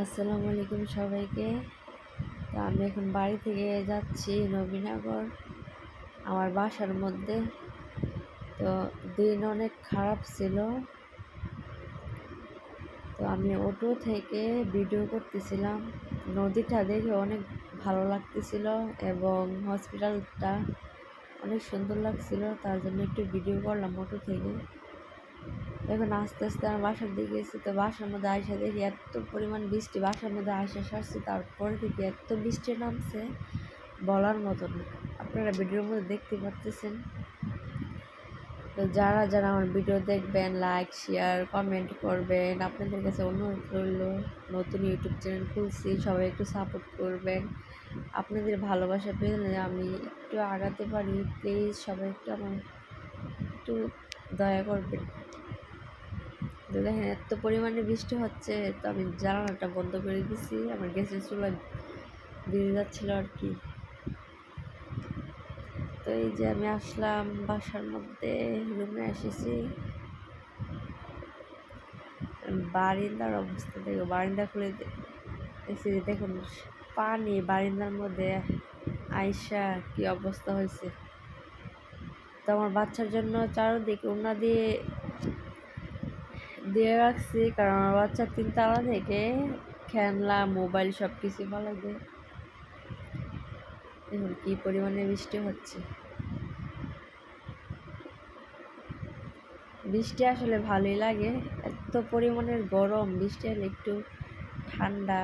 আসসালামু আলাইকুম সবাইকে। তো আমি এখন বাড়ি থেকে যাচ্ছি নবীনগর, আমার বাসার মধ্যে। তো দিন অনেক খারাপ ছিল। তো আমি অটো থেকে ভিডিও করতেছিলাম। নদীটা দেখে অনেক ভালো লাগতেছিল এবং হসপিটালটা অনেক সুন্দর লাগছিল, তার জন্য একটু ভিডিও করলাম অটো থেকে। এখন আস্তে আস্তে আমার বাসার দিকে গেছি, তো বাসার মধ্যে আয়সা দেখি এত পরিমাণ বৃষ্টি, বাসার মধ্যে আয়সা সারছি, তারপরে দেখি এত বৃষ্টি নামছে, বলার মতন আপনারা ভিডিওর মধ্যে দেখতে পাচ্ছেন তো যারা যারা আমার ভিডিও দেখবেন লাইক শেয়ার কমেন্ট করবেন, আপনাদের কাছে অনুরোধ রইল, নতুন ইউটিউব চ্যানেল খুলছি, সবাই একটু সাপোর্ট করবেন। আপনাদের ভালোবাসা পেলে আমি একটু আগাতে পারি প্লিজ সবাই একটু আমার একটু দয়া করবেন। তো দেখেন, এত পরিমাণে বৃষ্টি হচ্ছে, তো আমি জানালাটা বন্ধ করে দিছি। আমার গ্যাসের চুলা দিয়ে যাচ্ছিল আর কি। তো এই যে আমি আসলাম বাসার মধ্যে, রুমে এসেছি। বারিন্দার অবস্থা, দেখো, বারিন্দা খুলে এসে দেখুন, পানি বারিন্দার মধ্যে আইসা কি অবস্থা হয়েছে। তো আমার বাচ্চার জন্য চারোদিকে উন্না দিয়ে দিয়ে রাখছি, কারণ আমার বাচ্চা তিনতলা থেকে খেলনা, মোবাইল সব কিছু ভালো দেয় দেখুন কী পরিমাণে বৃষ্টি হচ্ছে? বৃষ্টি আসলে ভালোই লাগে। এত পরিমাণের গরম, বৃষ্টি হলে একটু ঠান্ডা।